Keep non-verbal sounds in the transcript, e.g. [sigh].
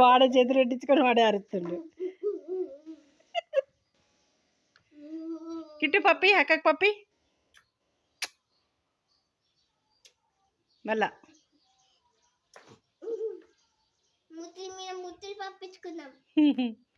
వాడే చేతులు పెట్టించుకొని వాడే అరుస్తుండు. కిట్టు పప్పి అక్కకి పప్పి. మళ్ళా. ముత్తుల మీద ముత్తులు పంపించుకుందాం [laughs]